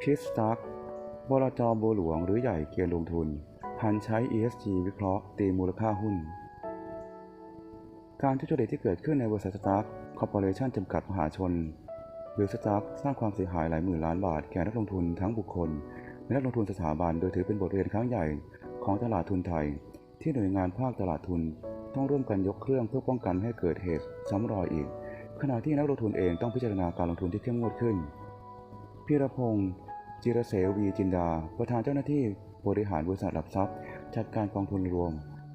พิสตักบลจบัวหลวงหรือใหญ่เกียร์ลงทุน พันใช้ ESG วิเคราะห์ตีมูลค่าหุ้น การทุจริตที่เกิดขึ้นในบริษัทสตาร์คคอร์ปอเรชั่นจำกัดมหาชน หรือสตาร์คสร้างความเสียหายหลายหมื่นล้านบาทแก่นักลงทุนทั้งบุคคล และนักลงทุนสถาบันโดยถือเป็นบทเรียนครั้งใหญ่ของตลาดทุนไทย ที่หน่วยงานภาคตลาดทุน ต้องร่วมกันยกเครื่องเพื่อป้องกันให้เกิดเหตุซ้ำรอยอีก ขณะที่นักลงทุนเองต้องพิจารณาการลงทุนที่เข้มงวดขึ้นพีรพงศ์จิรเสวีจินดา ประธานเจ้าหน้าที่บริหารบริษัทหลักทรัพย์ จัดการกองทุนรวม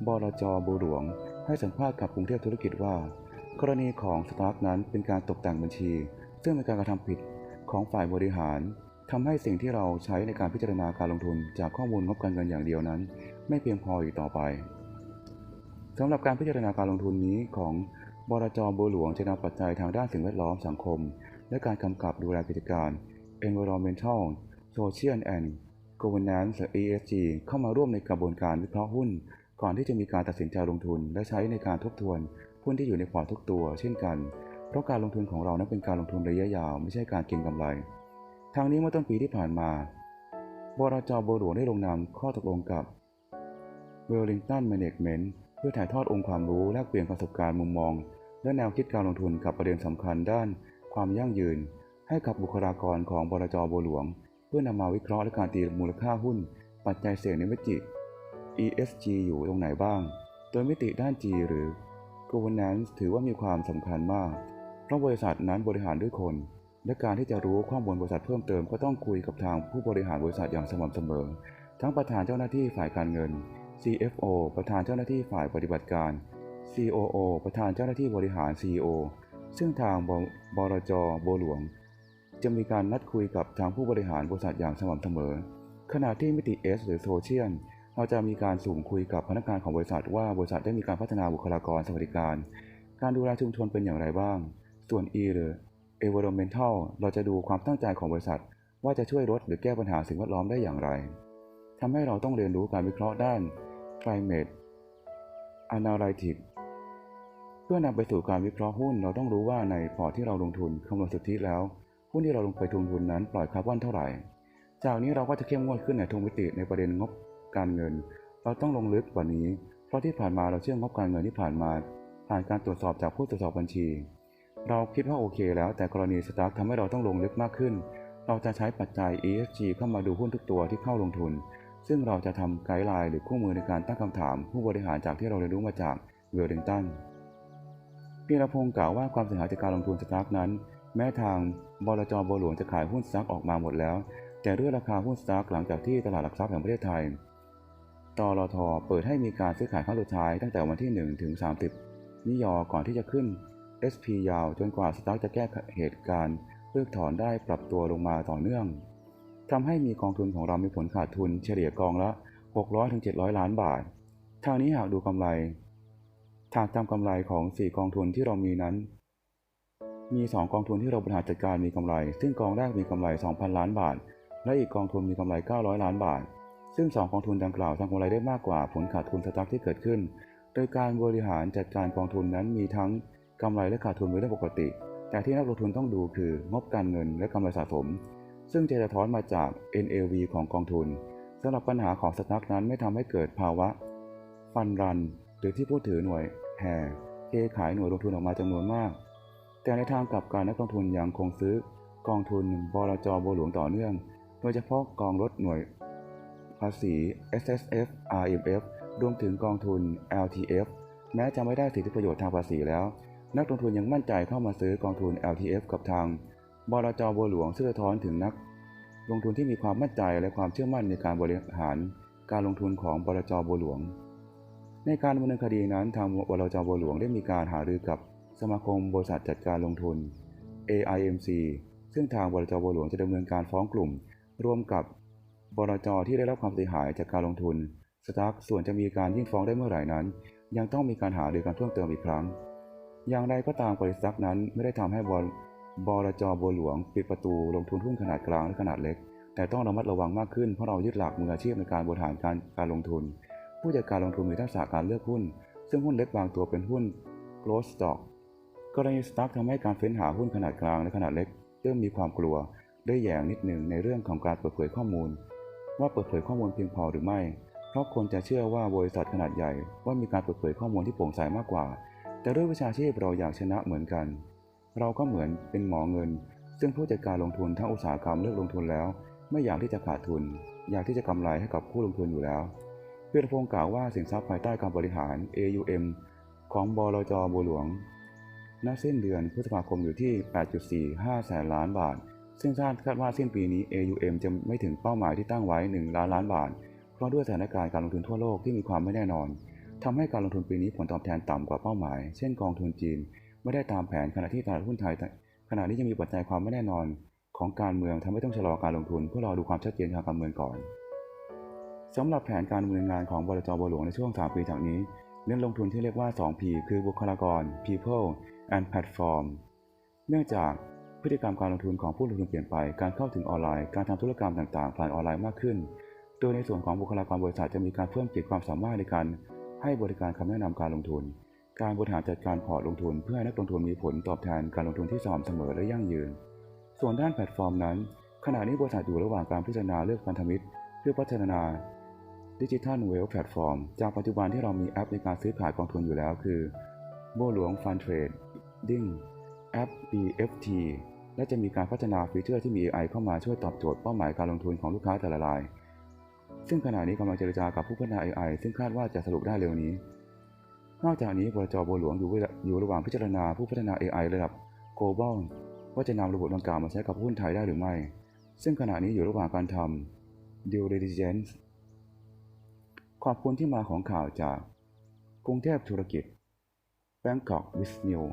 บลจบูหลวง ให้สัมภาษณ์กับกรุงเทพธุรกิจว่า กรณีของสตาร์กนั้นเป็นการตกแต่งบัญชี ซึ่งเป็นการกระทำผิดของฝ่ายบริหารทำให้สิ่งที่เราใช้ในการพิจารณาการลงทุนจากข้อมูลงบการเงินอย่างเดียวนั้น ไม่เพียงพออีกต่อไปสำหรับการพิจารณาการลงทุนนี้ของ บลจบัวหลวงจะนำปัจจัยทางด้านสิ่งแวดล้อมสังคม และการกำกับดูแลกิจการ Environmental Social and Governance ESG เข้ามาร่วมในกระบวนการวิเคราะห์หุ้น ก่อนที่จะมีการตัดสินใจลงทุน และใช้ในการทบทวนหุ้นที่อยู่ในพอร์ตทุกตัว เช่นกัน เพราะการลงทุนของเรานั้นเป็นการลงทุนระยะยาว ไม่ใช่การเก็งกำไร ทางนี้เมื่อต้นปีที่ผ่านมาบรจบัวหลวงได้ลงนามข้อตกลงกับ Wellington Management เพื่อถ่ายทอดองค์ความรู้แลกเปลี่ยนประสบการณ์มุมมอง และแนวคิดการลงทุนกับประเด็นสำคัญด้าน ความยั่งยืน ให้กับบุคลากรของบรจบัวหลวง เพื่อนำมาวิเคราะห์และการตีมูลค่าหุ้น ปัจจัยเสี่ยงในมิติ ESG อยู่ตรงไหนบ้าง โดยมิติด้าน G หรือ Governance ถือว่ามีความสำคัญมาก เพราะบริษัทนั้นบริหารด้วยคน และการที่จะรู้ข้อมูลบริษัทเพิ่มเติมก็ต้องคุยกับทางผู้บริหารบริษัทอย่างสม่ำเสมอ ทั้งประธานเจ้าหน้าที่ฝ่ายการเงิน CFO ประธานเจ้าหน้าที่ฝ่ายปฏิบัติการ COO ประธานเจ้าหน้าที่บริหาร CEO ซึ่งทางบรจโบหลวง จะมีการนัดคุยกับทางผู้บริหารบริษัทอย่างสม่ำเสมอ ขณะที่มิติ S หรือโซเชียลเราจะมีการสุ่มคุยกับพนักงานของบริษัทว่าบริษัทได้มีการพัฒนาบุคลากรสวัสดิการ การดูแลชุมชนเป็นอย่างไรบ้าง ส่วน E หรือ environmental เราจะดูความตั้งใจของบริษัท ว่าจะช่วยลดหรือแก้ปัญหาสิ่งแวดล้อมได้อย่างไรทำให้เราต้องเรียนรู้การวิเคราะห์ด้าน climate analytics พื่อนำไปสู่การวิเคราะห์หุ้น เราต้องรู้ว่าในพอร์ตที่เราลงทุนคำนวณสุทธิแล้ว หุ้นที่เราลงไปทุนทุนนั้นปล่อยคาร์บอนเท่าไหร่ จากนี้เราก็จะเข้มงวดขึ้นในทุกมิติในประเด็นงบการเงิน เราต้องลงลึกกว่านี้ เพราะที่ผ่านมาเราเชื่องบการเงินที่ผ่านมา ผ่านการตรวจสอบจากผู้ตรวจสอบบัญชี เราคิดว่าโอเคแล้วแต่กรณีสตาร์ททำให้เราต้องลงลึกมากขึ้น เราจะใช้ปัจจัย ESG เข้ามาดูหุ้นทุกตัวที่เข้าลงทุน ซึ่งเราจะทำไกด์ไลน์หรือคู่มือในการตั้งคำถาม ผู้บริหารจากที่เราเรียนรู้มาจากเวลลิงตัน พีรพงศ์กล่าวว่าความเสียหายจากการลงทุนสตาร์ทนั้น แม้ทางบลจบัวหลวงจะขายหุ้นสตาร์ทออกมาหมดแล้ว แต่ด้วยราคาหุ้นสตาร์ทหลังจากที่ตลาดหลักทรัพย์แห่งประเทศไทยตลทเปิดให้มีการซื้อขายครั้งสุดท้ายตั้งแต่วันที่ 1 ถึง 30 นิยอก่อนที่จะขึ้น SP ยาวจนกว่าสตาร์ทจะแก้เหตุการณ์เพิกถอนได้ปรับตัวลงมาต่อเนื่องทำให้มีกองทุนของเรามีผลขาดทุนเฉลี่ยกองละ 600-700 ล้านบาททางนี้หากดูกำไร ทางจำกำไรของ 4 กองทุนที่เรามีนั้น มี 2 กองทุนที่เราบริหารจัดการมีกำไร ซึ่งกองแรกมีกำไร 2,000 ล้านบาท และอีกกองทุนมีกำไร 900 ล้านบาท ซึ่ง 2 กองทุนดังกล่าวทำกำไรได้มากกว่าผลขาดทุนสตั๊กที่เกิดขึ้น โดยการบริหารจัดการกองทุนนั้นมีทั้งกำไรและขาดทุนเป็นเรื่องปกติ แต่ที่นักลงทุนต้องดูคืองบการเงินและกำไรสะสม ซึ่งจะสะท้อนมาจาก NAV ของกองทุนสำหรับปัญหาของสตั๊กนั้นไม่ทำให้เกิดภาวะ ฟันรัน หรือที่ผู้ถือหน่วยแห่เทขายหน่วยลงทุนออกมาจำนวนมาก แต่ในทางกลับกันนักลงทุนยังคงซื้อกองทุนบลจบัวหลวงต่อเนื่อง โดยเฉพาะกองลดหน่วย ภาษี S S F R M F รวมถึงกองทุน L T F แม้จะไม่ได้สิทธิประโยชน์ทางภาษีแล้ว นักลงทุนยังมั่นใจเข้ามาซื้อกองทุน L T F กับทางบลจบัวหลวงซึ่งสะท้อนถึงนัก ลงทุนที่มีความมั่นใจและความเชื่อมั่นในการบริหารการลงทุนของบลจบัวหลวง ในการดำเนินคดีนั้นทางบลจบัวหลวงได้มีการหารือกับสมาคมบริษัทจัดการลงทุน AIMC ซึ่งทางบลจบัวหลวงจะดำเนินการฟ้องกลุ่ม ร่วมกับบลจที่ได้รับความเสียหายจากการลงทุนสตาร์ส่วนจะมีการยื่นฟ้องได้เมื่อไหร่นั้น ยังต้องมีการหารือกันเพิ่มเติมอีกครั้ง อย่างไรก็ตามบริษัทนั้นไม่ได้ทำให้บลบลจบัวหลวงปิดประตูลงทุนหุ้นขนาดกลางและขนาดเล็ก แต่ต้องระมัดระวังมากขึ้นเพราะเรายึดหลักมืออาชีพในการบริหารการการลงทุน ผู้จัดการลงทุนมีทักษะการเลือกหุ้น ซึ่งหุ้นเล็กบางตัวเป็นหุ้น growth stock กรณีสตาร์ททำให้การเฟ้นหาหุ้นขนาดกลางและขนาดเล็กเริ่มมีความกลัวด้วยแยงนิดหนึ่งในเรื่องของการเปิดเผยข้อมูล ว่าเปิดเผยข้อมูลเพียงพอหรือไม่ เพราะคนจะเชื่อว่าบริษัทขนาดใหญ่ ว่ามีการเปิดเผยข้อมูลที่โปร่งใสมากกว่า แต่ด้วยวิชาชีพเราอยากชนะเหมือนกัน เราก็เหมือนเป็นหมอเงิน ซึ่งผู้จัดการลงทุนทั้งอุตสาหกรรมเลือกลงทุนแล้ว ไม่อยากที่จะขาดทุน อยากที่จะกำไรให้กับผู้ลงทุนอยู่แล้ว พื่อพงศ์กล่าวว่าสินทรัพย์ภายใต้การบริหาร AUM ของบลจบัวหลวง ณ สิ้นเดือนพฤษภาคมอยู่ที่ 8.45 แสนล้านบาท ซึ่งคาดว่าสิ้นปีนี้ AUM จะไม่ถึงเป้าหมายที่ตั้งไว้ 1 ล้านล้านบาท เพราะด้วยสถานการณ์การลงทุนทั่วโลกที่มีความไม่แน่นอนทำให้การลงทุนปีนี้ผลตอบแทนต่ำกว่าเป้าหมาย เช่นกองทุนจีน ไม่ได้ตามแผนขณะที่ตลาดหุ้นไทย ขณะนี้ยังมีปัจจัยความไม่แน่นอน ของการเมืองทำให้ต้องชะลอการลงทุนเพื่อรอดูความชัดเจนทางการเมืองก่อน สำหรับแผนการดำเนินงานของบลจบัวหลวงในช่วง 3 ปีจากนี้ เน้นลงทุนที่เรียกว่า 2P คือบุคลากร people and platform เนื่องจากพฤติกรรมการลงทุนของผู้ลงทุนเปลี่ยนไป การเข้าถึงออนไลน์ การทำธุรกรรมต่างๆ ผ่านออนไลน์มากขึ้น โดยในส่วนของบุคลากรบริษัทจะมีการเพิ่มขีดความสามารถในการ ให้บริการคำแนะนำการลงทุน การบริหารจัดการพอร์ตลงทุน เพื่อให้นักลงทุนมีผลตอบแทนการลงทุนที่สม่ำเสมอและยั่งยืน ส่วนด้านแพลตฟอร์มนั้น ขณะนี้บริษัทอยู่ระหว่างการพิจารณาเลือกพันธมิตร เพื่อพัฒนา ดิจิทัลเวลแพลตฟอร์มจากปัจจุบันที่เรามีแอปในการซื้อขายกองทุนอยู่แล้วคือโบหลวงฟันเทรดดิ้งแอป BFT และจะมีการพัฒนาฟีเจอร์ที่มี AI เข้ามาช่วยตอบโจทย์เป้าหมายการลงทุนของลูกค้าแต่ละราย ซึ่งขณะนี้กำลังเจรจากับผู้พัฒนา AI ซึ่งคาดว่าจะสรุปได้เร็วนี้ นอกจากนี้บลจบัวหลวงอยู่อยู่ระหว่างพิจารณาผู้พัฒนา AI ระดับ global ว่าจะนำระบบดังกล่าวมาใช้กับหุ้นไทยได้หรือไม่ ซึ่งขณะนี้อยู่ระหว่างการทำ due diligence ขอบคุณที่มาของข่าวจากกรุงเทพธุรกิจ Bangkok w i s New